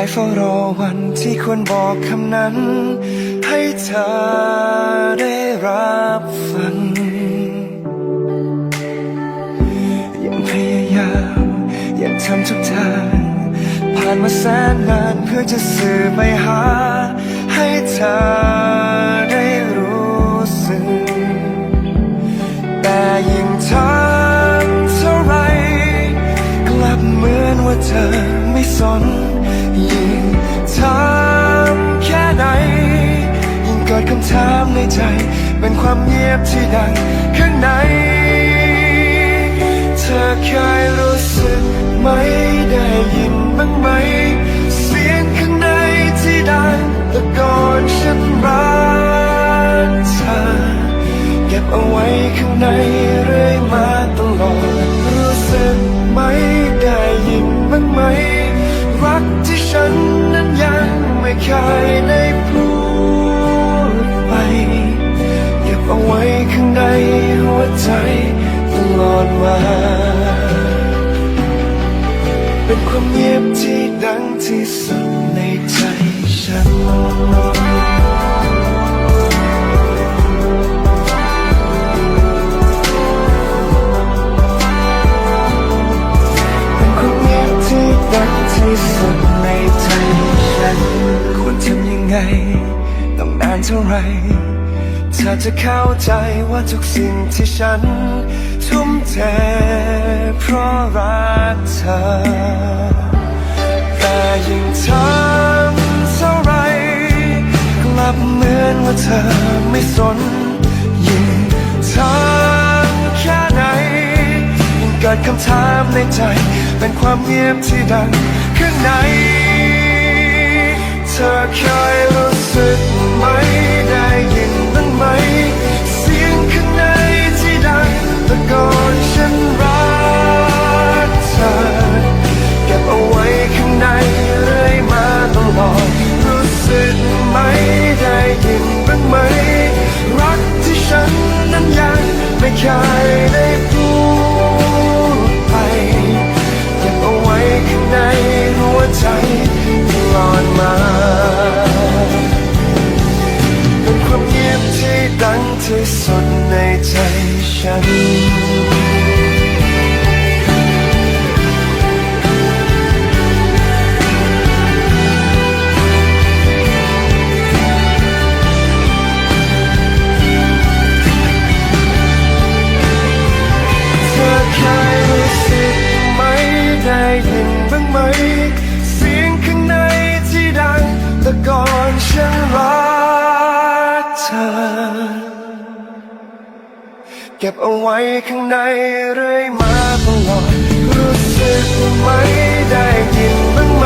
ายเฝ้ารอวันที่ควรบอกคำนั้น ให้เธอได้รับฟัง ยังพยายามยังทำทุกทางผ่านมาแสนนานเพื่อจะสื่อไปหา ให้เธอได้รู้สึก แต่ยิ่งทำเท่าไร กลับเหมือนว่าเธอไม่สน ยิ่งทำแค่ไหน ยิ่งเกิดคำถามในใจ เป็นความเงียบที่ดังข้างใน เธอเคยรู้สึกไหมได้ยินบ้างไหม เสียงข้างในที่ดังตะโกนฉันรักเธอเก็บเอาไว้ข้างในเรื่อยมา เคยได้พูดไป เก็บเอาไว้ข้างในหัวใจตลอดมาเป็นความเงียบที่ดังที่สุดในใจฉันเป็นความเงียบที่ดังที่สุด ไง ต้องนานเท่าไร เธอจะเข้าใจว่าทุกสิ่งที่ฉัน ทุ่มเทเพราะรักเธอ แต่ยิ่งทำเท่าไร กลับเหมือนว่าเธอไม่สน ยิ่งทำแค่ไหน ยิ่งเกิดคำถามในใจ เป็นความเงียบที่ดังข้างใน ธอเคยรู้สึกไหมได้ยินบ้างไหม เสียงข้างในที่ดังตะโกนฉันรักเธอเก็บเอาไว้ข้างในเรื่อยมาตลอดรู้สึกไหมได้ยินบ้างไหม รักที่ฉันนั้นยังไม่เคยได้ ทั้งที่สุดในใจฉัน เก็บเอาไว้ข้างในเรื่อยมาตลอดรู้สึกไหมได้ยินบ้างไหม